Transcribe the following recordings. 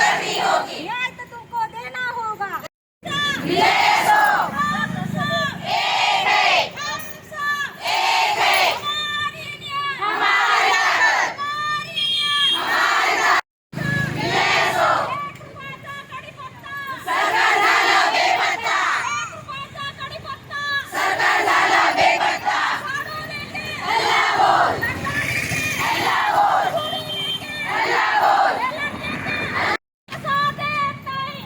कमी होगी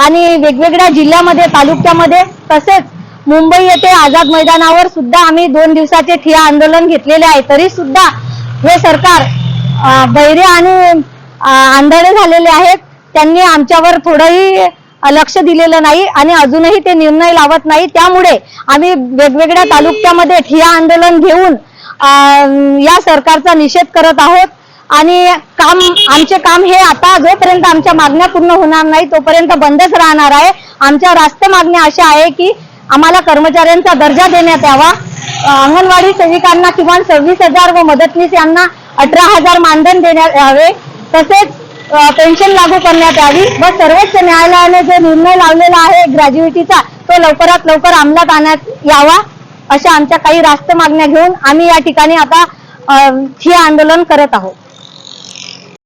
आणि वेगवेगळ्या जिल्ह्यामध्ये तालुक्यामध्ये तसेच मुंबई येथे आझाद मैदानावर सुद्धा आम्ही दोन दिवसाचे ठिया आंदोलन घेतलेले आहे. तरी सुद्धा हे सरकार अ, बहिरे आणि आंधळे झालेले आहेत. त्यांनी आमच्यावर थोडंही लक्ष दिलेलं नाही आणि अजूनही ते निर्णय लावत नाही. त्यामुळे आम्ही वेगवेगळ्या तालुक्यामध्ये ठिया आंदोलन घेऊन या सरकारचा निषेध करत आहोत. आणि काम आमचे काम हे आता जोपर्यंत आमच्या मागण्या पूर्ण होणार नाही तोपर्यंत बंदच राहणार आहे. आमच्या रास्त मागण्या अशा आहे की आम्हाला कर्मचाऱ्यांचा दर्जा देण्यात यावा. अंगणवाडी सेविकांना किमान सव्वीस हजार व मदतनीस यांना अठरा हजार मानधन देण्यात यावे. तसेच पेन्शन लागू करण्यात यावी व सर्वोच्च न्यायालयाने जो निर्णय लावलेला आहे ग्रॅज्युएटीचा तो लवकरात लवकर अंमलात आणण्यात यावा अशा आमच्या काही रास्त मागण्या घेऊन आम्ही या ठिकाणी आता हे आंदोलन करत आहोत.